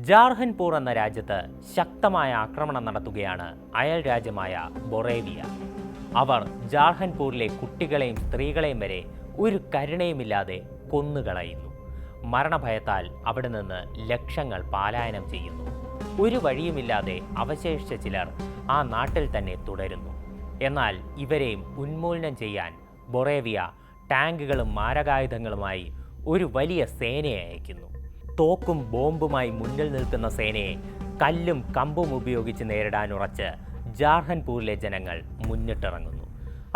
ജാർഹൻപൂർ എന്ന രാജ്യത്ത് ശക്തമായ ആക്രമണം നടത്തുകയാണ് അയൽ രാജ്യമായ ബൊറേവിയ. അവർ ജാർഹൻപൂരിലെ കുട്ടികളെയും സ്ത്രീകളെയും വരെ ഒരു കരുണയുമില്ലാതെ കൊന്നുകളയുന്നു. മരണഭയത്താൽ അവിടെ നിന്ന് ലക്ഷങ്ങൾ പാലായനം ചെയ്യുന്നു. ഒരു വഴിയുമില്ലാതെ അവശേഷിച്ച ചിലർ ആ നാട്ടിൽ തന്നെ തുടരുന്നു. എന്നാൽ ഇവരെയും ഉന്മൂലനം ചെയ്യാൻ ബൊറേവിയ ടാങ്കുകളും മാരകായുധങ്ങളുമായി ഒരു വലിയ സേനയെ അയക്കുന്നു. തോക്കും ബോംബുമായി മുന്നിൽ നിൽക്കുന്ന സേനയെ കല്ലും കമ്പും ഉപയോഗിച്ച് നേരിടാനുറച്ച് ജാർഹൻപൂരിലെ ജനങ്ങൾ മുന്നിട്ടിറങ്ങുന്നു.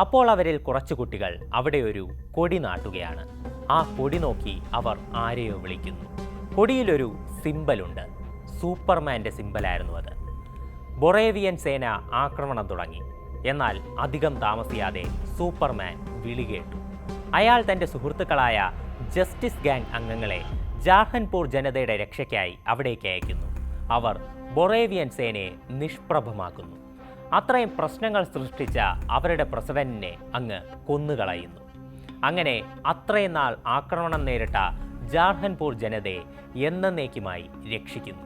അപ്പോൾ അവരിൽ കുറച്ച് കുട്ടികൾ അവിടെ ഒരു കൊടി നാട്ടുകയാണ്. ആ കൊടി നോക്കി അവർ ആരെയോ വിളിക്കുന്നു. കൊടിയിലൊരു സിമ്പലുണ്ട്. സൂപ്പർമാന്റെ സിമ്പലായിരുന്നു അത്. ബൊറേവിയൻ സേന ആക്രമണം തുടങ്ങി. എന്നാൽ അധികം താമസിയാതെ സൂപ്പർമാൻ വിളികേട്ടു അയാൾ തന്റെ സുഹൃത്തുക്കളായ ജസ്റ്റിസ് ഗാങ് അംഗങ്ങളെ ജാർഹൻപൂർ ജനതയുടെ രക്ഷയ്ക്കായി അവിടേക്ക് അയക്കുന്നു. അവർ ബൊറേവിയൻ സേനയെ നിഷ്പ്രഭമാക്കുന്നു. അത്രയും പ്രശ്നങ്ങൾ സൃഷ്ടിച്ച അവരുടെ പ്രസിഡന്റിനെ അങ്ങ് കൊന്നുകളയുന്നു. അങ്ങനെ അത്രയും നാൾ ആക്രമണം നേരിട്ട ജാർഹൻപൂർ ജനതയെ എന്നേക്കുമായി രക്ഷിക്കുന്നു.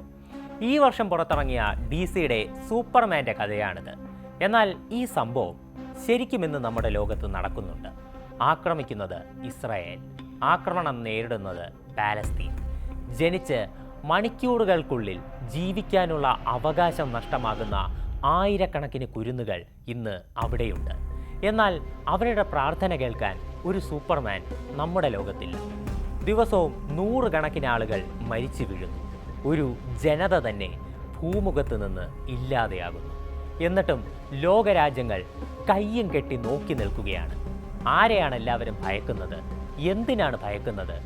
ഈ വർഷം പുറത്തിറങ്ങിയ ഡി സിയുടെ സൂപ്പർമാന്റെ കഥയാണിത്. എന്നാൽ ഈ സംഭവം ശരിക്കും ഇന്ന് നമ്മുടെ ലോകത്ത് നടക്കുന്നുണ്ട്. ആക്രമിക്കുന്നത് ഇസ്രായേൽ. ആക്രമണം നേരിടുന്നത് പാലസ്തീൻ. ജനിച്ച് മണിക്കൂറുകൾക്കുള്ളിൽ ജീവിക്കാനുള്ള അവകാശം നഷ്ടമാകുന്ന ആയിരക്കണക്കിന് കുരുന്നുകൾ ഇന്ന് അവിടെയുണ്ട്. എന്നാൽ അവരുടെ പ്രാർത്ഥന കേൾക്കാൻ ഒരു സൂപ്പർമാൻ നമ്മുടെ ലോകത്തില്ല ദിവസവും നൂറുകണക്കിന് ആളുകൾ മരിച്ചു വീഴുന്നു. ഒരു ജനത തന്നെ ഭൂമുഖത്ത് നിന്ന് ഇല്ലാതെയാകുന്നു. എന്നിട്ടും ലോകരാജ്യങ്ങൾ കയ്യും കെട്ടി നോക്കി നിൽക്കുകയാണ്. ആരെയാണ് എല്ലാവരും ഭയക്കുന്നത്? എന്തിനാണ് ഭയക്കുന്നത്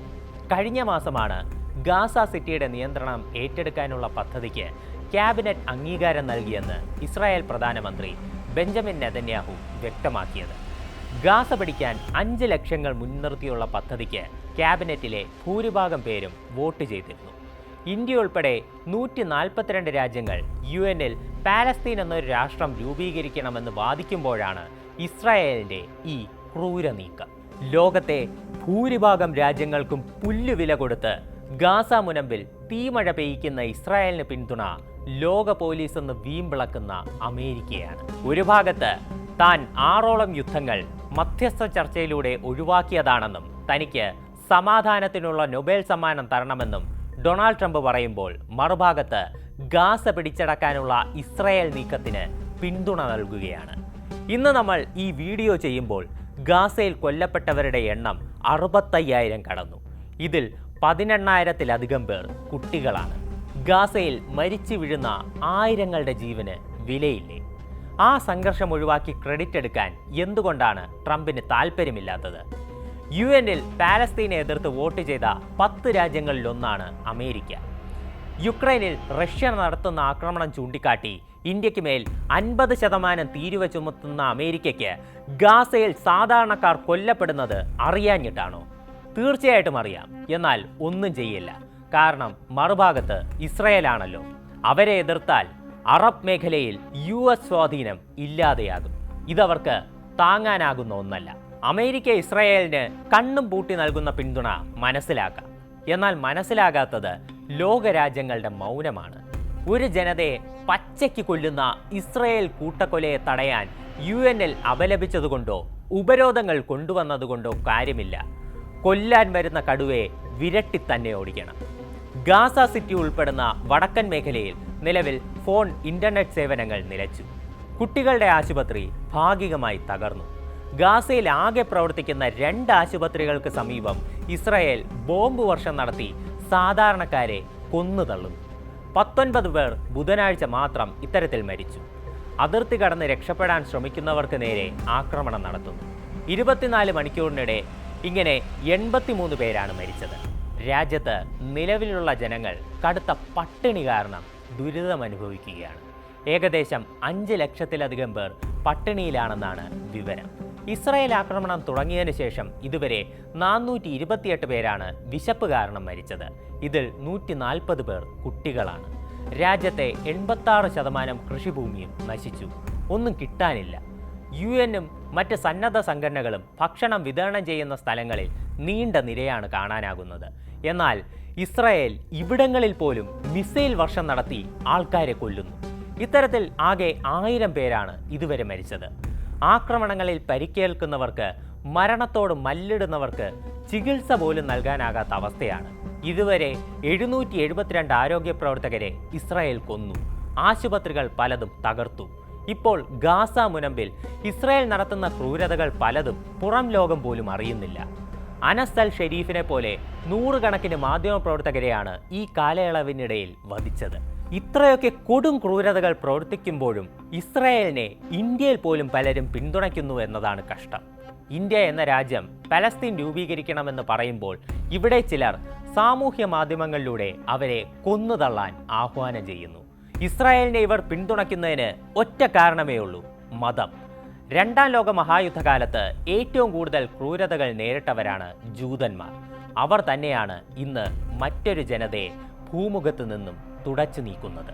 കഴിഞ്ഞ മാസമാണ് ഗാസ സിറ്റിയുടെ നിയന്ത്രണം ഏറ്റെടുക്കാനുള്ള പദ്ധതിക്ക് ക്യാബിനറ്റ് അംഗീകാരം നൽകിയെന്ന് ഇസ്രായേൽ പ്രധാനമന്ത്രി ബെഞ്ചമിൻ നെതന്യാഹു വ്യക്തമാക്കിയത്. ഗാസ പിടിക്കാൻ അഞ്ച് ലക്ഷങ്ങൾ മുൻനിർത്തിയുള്ള പദ്ധതിക്ക് ക്യാബിനറ്റിലെ ഭൂരിഭാഗം പേരും വോട്ട് ചെയ്തിരുന്നു. ഇന്ത്യ ഉൾപ്പെടെ നൂറ്റി നാൽപ്പത്തിരണ്ട് രാജ്യങ്ങൾ യു എന്നിൽ പാലസ്തീൻ എന്നൊരു രാഷ്ട്രം രൂപീകരിക്കണമെന്ന് വാദിക്കുമ്പോഴാണ് ഇസ്രായേലിന്റെ ഈ ക്രൂര നീക്കം. ലോകത്തെ ഭൂരിഭാഗം രാജ്യങ്ങൾക്കും പുല്ലുവില കൊടുത്ത് ഗാസ മുനമ്പിൽ തീമഴ പെയ്യ്ക്കുന്ന ഇസ്രായേലിന് പിന്തുണ ലോക പോലീസ് എന്ന് വീമ്പിളക്കുന്ന അമേരിക്കയാണ്. ഒരു ഭാഗത്ത് താൻ ആറോളം യുദ്ധങ്ങൾ മധ്യസ്ഥ ചർച്ചയിലൂടെ ഒഴിവാക്കിയതാണെന്നും തനിക്ക് സമാധാനത്തിനുള്ള നൊബേൽ സമ്മാനം തരണമെന്നും ഡൊണാൾഡ് ട്രംപ് പറയുമ്പോൾ മറുഭാഗത്ത് ഗാസ പിടിച്ചടക്കാനുള്ള ഇസ്രായേൽ നീക്കത്തിന് പിന്തുണ നൽകുകയാണ്. ഇന്ന് നമ്മൾ ഈ വീഡിയോ ചെയ്യുമ്പോൾ ഗാസയിൽ കൊല്ലപ്പെട്ടവരുടെ എണ്ണം അറുപത്തയ്യായിരം കടന്നു. ഇതിൽ പതിനെണ്ണായിരത്തിലധികം പേർ കുട്ടികളാണ്. ഗാസയിൽ മരിച്ചു വീഴുന്ന ആയിരങ്ങളുടെ ജീവന് വിലയില്ലേ? ആ സംഘർഷം ഒഴിവാക്കി ക്രെഡിറ്റ് എടുക്കാൻ എന്തുകൊണ്ടാണ് ട്രംപിന് താല്പര്യമില്ലാത്തത് യു എന്നിൽ പാലസ്തീനെ എതിർത്ത് വോട്ട് ചെയ്ത പത്ത് രാജ്യങ്ങളിലൊന്നാണ് അമേരിക്ക. യുക്രൈനിൽ റഷ്യ നടത്തുന്ന ആക്രമണം ചൂണ്ടിക്കാട്ടി. ഇന്ത്യയ്ക്ക് മേൽ അൻപത് ശതമാനം തീരുവ ചുമത്തുന്ന അമേരിക്കയ്ക്ക് ഗാസയിൽ സാധാരണക്കാർ കൊല്ലപ്പെടുന്നത് അറിയാഞ്ഞിട്ടാണോ? തീർച്ചയായിട്ടും അറിയാം. എന്നാൽ ഒന്നും ചെയ്യില്ല. കാരണം മറുഭാഗത്ത് ഇസ്രയേലാണല്ലോ. അവരെ എതിർത്താൽ അറബ് മേഖലയിൽ യു എസ് സ്വാധീനം ഇല്ലാതെയാകും. ഇതവർക്ക് താങ്ങാനാകുന്ന ഒന്നല്ല. അമേരിക്ക ഇസ്രയേലിന് കണ്ണും പൂട്ടി നൽകുന്ന പിന്തുണ മനസ്സിലാക്കാം. എന്നാൽ മനസ്സിലാകാത്തത് ലോകരാജ്യങ്ങളുടെ മൗനമാണ്. ഒരു ജനതയെ പച്ചയ്ക്ക് കൊല്ലുന്ന ഇസ്രയേൽ കൂട്ടക്കൊലയെ തടയാൻ യു എൻ എൽ അപലപിച്ചതുകൊണ്ടോ ഉപരോധങ്ങൾ കൊണ്ടുവന്നതുകൊണ്ടോ കാര്യമില്ല. കൊല്ലാൻ വരുന്ന കടുവയെ വിരട്ടി തന്നെ ഓടിക്കണം. ഗാസ സിറ്റി ഉൾപ്പെടുന്ന വടക്കൻ മേഖലയിൽ നിലവിൽ ഫോൺ ഇന്റർനെറ്റ് സേവനങ്ങൾ നിലച്ചു. കുട്ടികളുടെ ആശുപത്രി ഭാഗികമായി തകർന്നു. ഗാസയിൽ ആകെ പ്രവർത്തിക്കുന്ന രണ്ട് ആശുപത്രികൾക്ക് സമീപം ഇസ്രായേൽ ബോംബ് വർഷം നടത്തി സാധാരണക്കാരെ കൊന്നു തള്ളുന്നു. പത്തൊൻപത് പേർ ബുധനാഴ്ച മാത്രം ഇത്തരത്തിൽ മരിച്ചു. അതിർത്തി കടന്ന് രക്ഷപ്പെടാൻ ശ്രമിക്കുന്നവർക്ക് നേരെ ആക്രമണം നടത്തുന്നു. ഇരുപത്തിനാല് മണിക്കൂറിനിടെ ഇങ്ങനെ എൺപത്തിമൂന്ന് പേരാണ് മരിച്ചത്. രാജ്യത്ത് നിലവിലുള്ള ജനങ്ങൾ കടുത്ത പട്ടിണി കാരണം ദുരിതമനുഭവിക്കുകയാണ്. ഏകദേശം അഞ്ച് ലക്ഷത്തിലധികം പേർ പട്ടിണിയിലാണെന്നാണ് വിവരം. ഇസ്രായേൽ ആക്രമണം തുടങ്ങിയതിന് ശേഷം ഇതുവരെ നാനൂറ്റി ഇരുപത്തിയെട്ട് പേരാണ് വിശപ്പ് കാരണം മരിച്ചത്. ഇതിൽ നൂറ്റി നാൽപ്പത് പേർ കുട്ടികളാണ്. രാജ്യത്തെ എൺപത്താറ് ശതമാനം കൃഷിഭൂമിയും നശിച്ചു. ഒന്നും കിട്ടാനില്ല. യു എന്നും മറ്റ് സന്നദ്ധ സംഘടനകളും ഭക്ഷണം വിതരണം ചെയ്യുന്ന സ്ഥലങ്ങളിൽ നീണ്ട നിരയാണ് കാണാനാകുന്നത്. എന്നാൽ ഇസ്രായേൽ ഇവിടങ്ങളിൽ പോലും മിസൈൽ വർഷം നടത്തി ആൾക്കാരെ കൊല്ലുന്നു. ഇത്തരത്തിൽ ആകെ ആയിരം പേരാണ് ഇതുവരെ മരിച്ചത്. ആക്രമണങ്ങളിൽ പരിക്കേൽക്കുന്നവർക്ക് മരണത്തോട് മല്ലിടുന്നവർക്ക് ചികിത്സ പോലും നൽകാനാകാത്ത അവസ്ഥയാണ്. ഇതുവരെ എഴുന്നൂറ്റി എഴുപത്തിരണ്ട് ആരോഗ്യ പ്രവർത്തകരെ ഇസ്രായേൽ കൊന്നു. ആശുപത്രികൾ പലതും തകർത്തു. ഇപ്പോൾ ഗാസ മുനമ്പിൽ ഇസ്രായേൽ നടത്തുന്ന ക്രൂരതകൾ പലതും പുറം ലോകം പോലും അറിയുന്നില്ല. അനസ് അൽ ഷെരീഫിനെ പോലെ നൂറുകണക്കിന് മാധ്യമപ്രവർത്തകരെയാണ് ഈ കാലയളവിനിടയിൽ വധിച്ചത്. ഇത്രയൊക്കെ കൊടും ക്രൂരതകൾ പ്രവർത്തിക്കുമ്പോഴും ഇസ്രായേലിനെ ഇന്ത്യയിൽ പോലും പലരും പിന്തുണയ്ക്കുന്നു എന്നതാണ് കഷ്ടം. ഇന്ത്യ എന്ന രാജ്യം പലസ്തീൻ രൂപീകരിക്കണമെന്ന് പറയുമ്പോൾ ഇവിടെ ചിലർ സാമൂഹ്യ മാധ്യമങ്ങളിലൂടെ അവരെ കൊന്നുതള്ളാൻ ആഹ്വാനം ചെയ്യുന്നു. ഇസ്രായേലിനെ ഇവർ പിന്തുണയ്ക്കുന്നതിന് ഒറ്റ കാരണമേ ഉള്ളൂ മതം. രണ്ടാം ലോക മഹായുദ്ധകാലത്ത് ഏറ്റവും കൂടുതൽ ക്രൂരതകൾ നേരിട്ടവരാണ് ജൂതന്മാർ. അവർ തന്നെയാണ് ഇന്ന് മറ്റൊരു ജനതയെ ഭൂമുഖത്ത് നിന്നും തുടച്ചു നീക്കുന്നത്.